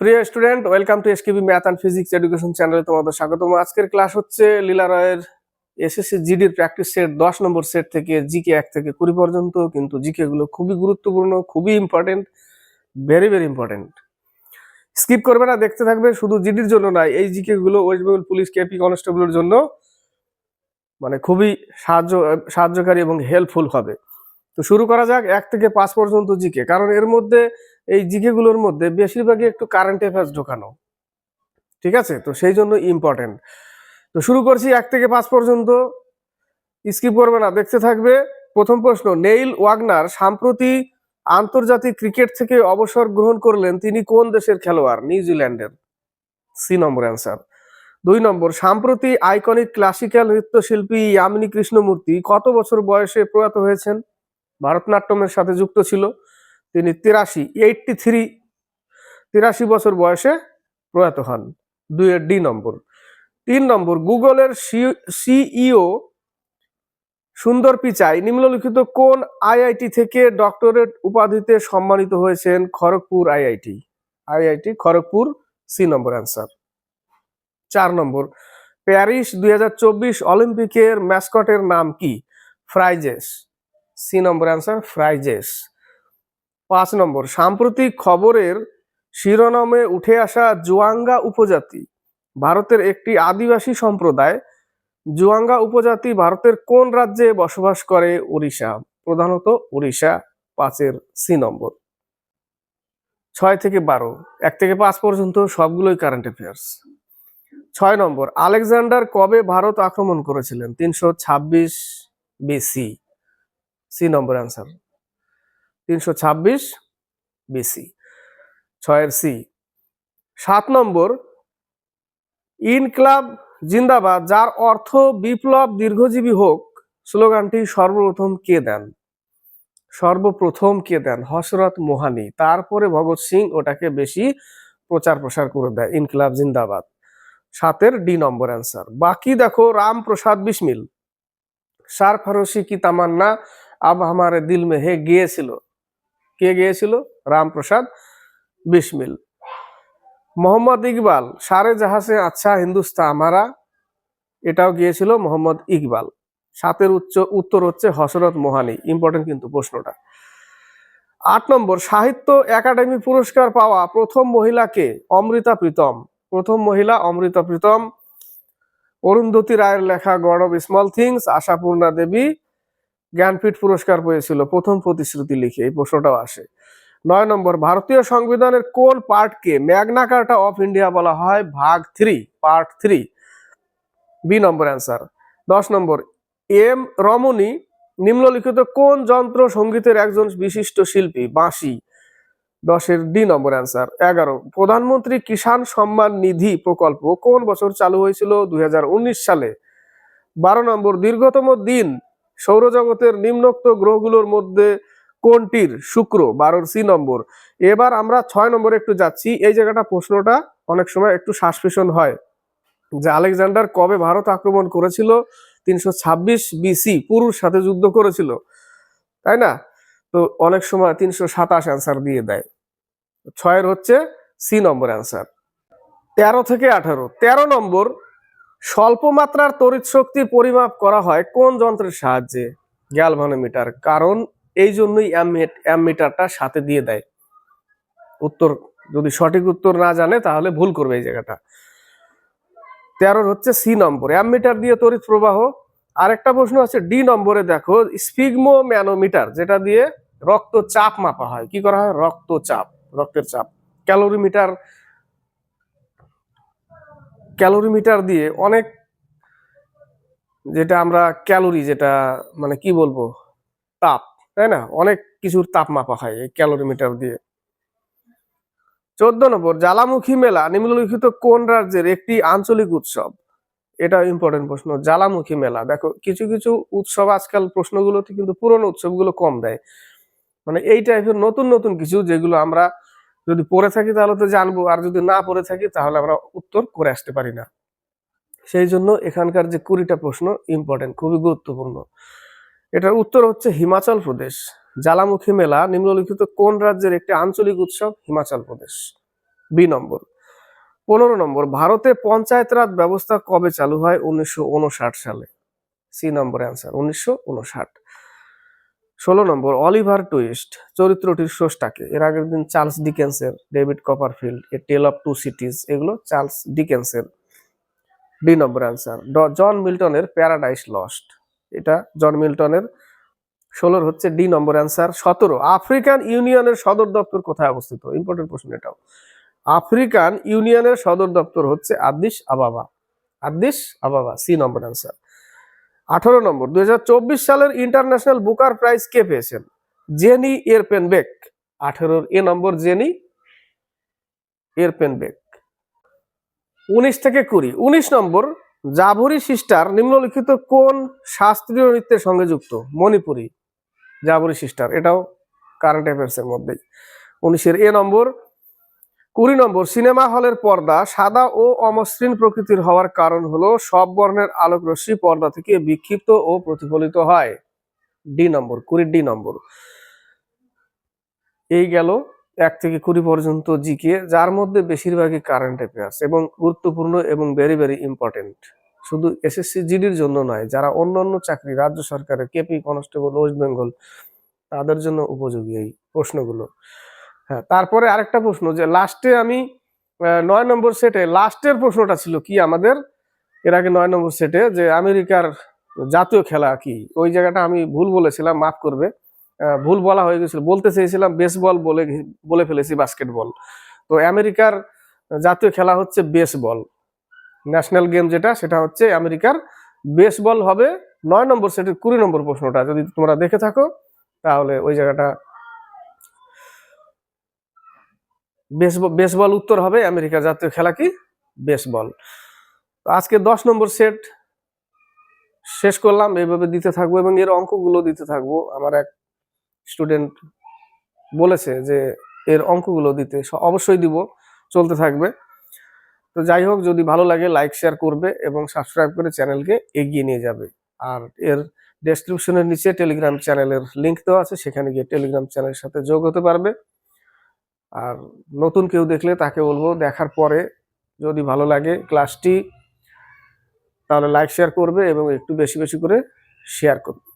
প্রিয় student, welcome to SKB math and physics education চ্যানেলে তোমাদের স্বাগতম। আজকের ক্লাস হচ্ছে লীলা রয়ের এসএসসি জিডির প্র্যাকটিস সেট দশ নম্বর সেট থেকে জিকে এক থেকে কুড়ি পর্যন্ত, কিন্তু জিকে গুলো খুবই গুরুত্বপূর্ণ, খুবই important very very important skip করবে না, দেখতে থাকবে শুধু জিডির জন্য নয়, এই জিকে গুলো ওয়েস্ট বেঙ্গল পুলিশ কেপি কনস্টেবলের জন্য মানে খুবই সাহায্য, সাহায্যকারী এবং হেল্পফুল হবে। তো শুরু করা যাক এক থেকে পাঁচ পর্যন্ত জিকে, কারণ এর মধ্যে এই জিকে গুলোর মধ্যে বেশিরভাগই একটু কারেন্ট অ্যাফেয়ার্স ঢোকানো, ঠিক আছে? তো সেই জন্য ইম্পর্টেন্ট তো শুরু করছি এক থেকে পাঁচ পর্যন্ত। স্কিপ করবে না, দেখতে থাকবে। প্রথম প্রশ্ন, নেইল ওয়াগনার সাম্প্রতি আন্তর্জাতিক ক্রিকেট থেকে অবসর গ্রহণ করলেন তিনি কোন দেশের খেলোয়াড়? নিউজিল্যান্ডের সি নম্বর অ্যান্সার দুই নম্বর, সাম্প্রতি আইকনিক ক্লাসিক্যাল নৃত্যশিল্পী ইয়ামিনী কৃষ্ণমূর্তি কত বছর বয়সে প্রয়াত হয়েছেন? ভারতনাট্যমের সাথে যুক্ত ছিল। তিনি তিরাশি এইটটি থ্রি তিরাশি বছর বয়সে প্রয়াত হন। দুইয়ের ডি নম্বর। তিন নম্বর, গুগলের সিইও সুন্দর পিচাই নিম্নলিখিত কোন আইআইটি থেকে ডক্টরেট উপাধিতে সম্মানিত হয়েছেন Kharagpur IIT IIT Kharagpur C নম্বর অ্যান্সার চার নম্বর, প্যারিস দুই হাজার চব্বিশ অলিম্পিকের ম্যাসকটের নাম কি? ফ্রাইজেস। সি নম্বর অ্যান্সার ফ্রাইজেস। পাঁচ নম্বর, সাম্প্রতিক খবরের শিরোনামে উঠে আসা জুয়াঙ্গা উপজাতি, ভারতের একটি আদিবাসী সম্প্রদায়। জুয়াঙ্গা উপজাতি ভারতের কোন রাজ্যে বসবাস করে? ওড়িশা প্রধানত ওড়িশা পাঁচের সি নম্বর। ছয় থেকে বারো, এক থেকে পাঁচ পর্যন্ত সবগুলোই কারেন্ট অ্যাফেয়ার্স ছয় নম্বর, আলেকজান্ডার কবে ভারত আক্রমণ করেছিলেন? তিনশো ছাব্বিশ বিসি সি নম্বর অ্যান্সার। তিনশো ছাব্বিশ বিসি। ছয়ের সি। সাত নম্বর, ইনক্লাব জিন্দাবাদ, যার অর্থ বিপ্লব দীর্ঘজীবী হোক। স্লোগানটি সর্বপ্রথম কে দেন? সর্বপ্রথম কে দেন? হসরত মোহানি। তারপরে ভগৎ সিং ওটাকে বেশি প্রচার প্রসার করে দেয়, ইনকলাব জিন্দাবাদ। সাতের ডি নম্বর অ্যান্সার। বাকি দেখো রামপ্রসাদ বিসমিল। সার ফারসি কি তামান্না? আব হামারে দিল মে হে গিয়েছিল। কে গিয়েছিল? রামপ্রসাদ বিসমিল। মোহাম্মদ ইকবাল, সারে জাহাসে আচ্ছা হিন্দুস্তা আমারা, এটাও গিয়েছিল মোহাম্মদ ইকবাল। সাতের উচ্চ, উত্তর হচ্ছে হসরত মোহানি ইম্পর্টেন্ট কিন্তু প্রশ্নটা। আট নম্বর, সাহিত্য একাডেমি পুরস্কার পাওয়া প্রথম মহিলাকে অমৃতা প্রীতম। প্রথম মহিলা অমৃতা প্রীতম। অরুন্ধতী রায়ের লেখা God of Small Things, Ashapurna Devi Jnanpith পুরস্কার পেয়েছিল, প্রথম প্রতিশ্রুতি লিখে, এই প্রশ্নটাও আসে। নয় নম্বর, ভারতীয় সংবিধানের কোন পার্টকে ম্যাগনা কার্টা অফ ইন্ডিয়া বলা হয়? ভাগ থ্রি, পার্ট থ্রি। বি নম্বর অ্যান্সার। দশ নম্বর, এম রমণী নিম্নলিখিত কোন যন্ত্র সঙ্গীতের একজন বিশিষ্ট শিল্পী? বাঁশি। দশের ডি নম্বর অ্যান্সার। এগারো, প্রধানমন্ত্রী কিষাণ সম্মান নিধি প্রকল্প কোন বছর চালু হয়েছিল? দুই হাজার উনিশ সালে। বারো নম্বর, দীর্ঘতম দিন সৌরজগতের নিম্নোক্ত গ্রহগুলোর মধ্যে কোনটির? শুক্র, বারোর সি নম্বর। এবার আমরা ছয় নম্বরে একটু যাচ্ছি। এই জায়গাটা প্রশ্নটা অনেক সময় একটু সাসপেশন হয় যে আলেকজান্ডার কবে ভারত আক্রমণ করেছিল? তিনশো ছাব্বিশ বিসি পুরুষ সাথে যুদ্ধ করেছিল। তাই না? তো অনেক সময় তিনশো সাতাশ অ্যান্সার দিয়ে দেয়। ছয়ের হচ্ছে সি নম্বর অ্যান্সার তেরো থেকে আঠারো। তেরো নম্বর স্বল্প মাত্রার তড়িৎ শক্তি পরিমাপ করা হয় কোন যন্ত্রের সাহায্যে? গ্যালভানোমিটার। কারণ এই জন্যই অ্যামমিটারটা সাথে দিয়ে দেয়। উত্তর যদি সঠিক উত্তর না জানে, তাহলে ভুল করবে এই জায়গাটা। তেরোর হচ্ছে সি নম্বর। অ্যামমিটার দিয়ে তড়িৎ প্রবাহ। আরেকটা প্রশ্ন আছে, ডি নম্বরে দেখো স্পিগমো ম্যানোমিটার যেটা দিয়ে রক্তচাপ মাপা হয়। কি করা হয়? রক্তচাপ, রক্তের চাপ। ক্যালোরিমিটার ক্যালোরিমিটার দিয়ে অনেক যেটা আমরা ক্যালোরি যেটা মানে কি বলব, তাপ, তাই না? অনেক কিছুর তাপ মাপা হয় এই ক্যালোরিমিটার দিয়ে। চোদ্দ নম্বর, জ্বালামুখী মেলা, নিম্নলিখিত কোন রাজ্যের একটি আঞ্চলিক উৎসব? এটা ইম্পর্টেন্ট প্রশ্ন, জ্বালামুখী মেলা। দেখো, কিছু কিছু উৎসব আজকাল প্রশ্নগুলোতে কিন্তু পুরনো উৎসবগুলো কম দেয়। মানে এই টাইপের নতুন নতুন কিছু যেগুলো আমরা যদি পড়ে থাকি তাহলে তো জানব, আর যদি না পড়ে থাকি তাহলে আমরা উত্তর করে আসতে পারি না। সেই জন্য এখানকার যে কুড়িটা প্রশ্ন ইম্পর্টেন্ট খুবই গুরুত্বপূর্ণ। এটার উত্তর হচ্ছে হিমাচল প্রদেশ। জ্বালামুখী মেলা নিম্নলিখিত কোন রাজ্যের একটি আঞ্চলিক উৎসব? হিমাচল প্রদেশ। বি নম্বর। পনেরো নম্বর। ভারতে পঞ্চায়েত রাজ ব্যবস্থা কবে চালু হয়? উনিশশো উনষাট সালে। সি নম্বর অ্যান্সার উনিশশো উনষাট। ষোলো নম্বর, অলিভার টুইস্ট, চরিত্রটির স্রষ্টাকে। এর আগের দিন Charles ডিকেন্সের, David Copperfield, A Tale of Two Cities, এগুলো চার্লস ডিকেন্সের। ডি নম্বর অ্যান্সার জন মিল্টনের প্যারাডাইস লস্ট। এটা জন মিল্টনের। ষোলোর হচ্ছে ডি নম্বর অ্যান্সার, সতেরো, আফ্রিকান ইউনিয়নের সদর দপ্তর কোথায় অবস্থিত? ইম্পর্টেন্ট প্রশ্ন এটাও। আফ্রিকান ইউনিয়নের সদর দপ্তর হচ্ছে আদিস আবাবা। আদিস আবাবা, সি নম্বর অ্যান্সার। আঠারো নম্বর, দুই সালের ইন্টারন্যাশনাল বুকার প্রাইজ কে পেয়েছেন? Jenny Erpenbeck. আঠেরোর এ নম্বর জেনি এরপেনবেক। উনিশ থেকে কুড়ি। উনিশ নম্বর, জাভরি সিস্টার নিম্নলিখিত কোন শাস্ত্রীয় নৃত্যের সঙ্গে যুক্ত? মণিপুরি। জাভরি সিস্টার, এটাও কারেন্ট অ্যাফেয়ার্স এর মধ্যেই। উনিশের এ নম্বর কুড়ি নম্বর, সিনেমা হলের পর্দা সাদা ও অমসৃণ প্রকৃতির হওয়ার কারণ হলো সব বর্ণের আলোক রশ্মি পর্দা থেকে বিক্ষিপ্ত ও প্রতিফলিত হয়। ডি নম্বর, কুড়ি ডি নম্বর। এই গেল এক থেকে কুড়ি পর্যন্ত জিকে, যার মধ্যে বেশিরভাগই কারেন্ট অ্যাফেয়ার্স এবং গুরুত্বপূর্ণ এবং ভেরি ভেরি ইম্পর্টেন্ট শুধু এসএসসি জিডির জন্য নয়, যারা অন্য অন্য চাকরি, রাজ্য সরকারের কেপি কনস্টেবল ওয়েস্ট বেঙ্গল তাদের জন্য উপযোগী এই প্রশ্নগুলো। হ্যাঁ তারপরে আরেকটা প্রশ্ন যে লাস্টে আমি নয় নম্বর সেটে লাস্টের প্রশ্নটা ছিল কি আমাদের? এর আগে নয় নম্বর সেটে যে আমেরিকার জাতীয় খেলা কি? ওই জায়গাটা আমি ভুল বলেছিলাম, মাফ করবে। ভুল বলা হয়ে গেছিল। বলতে চেয়েছিলাম বেসবল বলে বলে ফেলেছি বাস্কেটবল তো আমেরিকার জাতীয় খেলা হচ্ছে বেসবল ন্যাশনাল গেম যেটা, সেটা হচ্ছে আমেরিকার বেসবল হবে। নয় নম্বর সেটের কুড়ি নম্বর প্রশ্নটা যদি তোমরা দেখে থাকো, তাহলে ওই জায়গাটা বেসবল বেসবল উত্তর হবে, আমেরিকার জাতীয় খেলা কি? বেসবল আজকে দশ নম্বর সেট শেষ করলাম, এইভাবে দিতে থাকব এবং এর অঙ্কগুলো দিতে থাকব। আমার এক স্টুডেন্ট বলেছে যে, এর অঙ্কগুলো দিতে অবশ্যই দিব, চলতে থাকবে। তো যাই হোক, যদি ভালো লাগে লাইক শেয়ার করবে এবং সাবস্ক্রাইব করে চ্যানেলকে এগিয়ে নিয়ে যাবে। আর এর ডেসক্রিপশনের নিচে টেলিগ্রাম চ্যানেলের লিঙ্ক দেওয়া আছে, সেখানে গিয়ে টেলিগ্রাম চ্যানেলের সাথে যোগ হতে পারবে। আর নতুন কেউ দেখলে তাকে বলব, দেখার পরে যদি ভালো লাগে ক্লাসটি, তাহলে লাইক শেয়ার করবে এবং একটু বেশি বেশি করে শেয়ার করবে।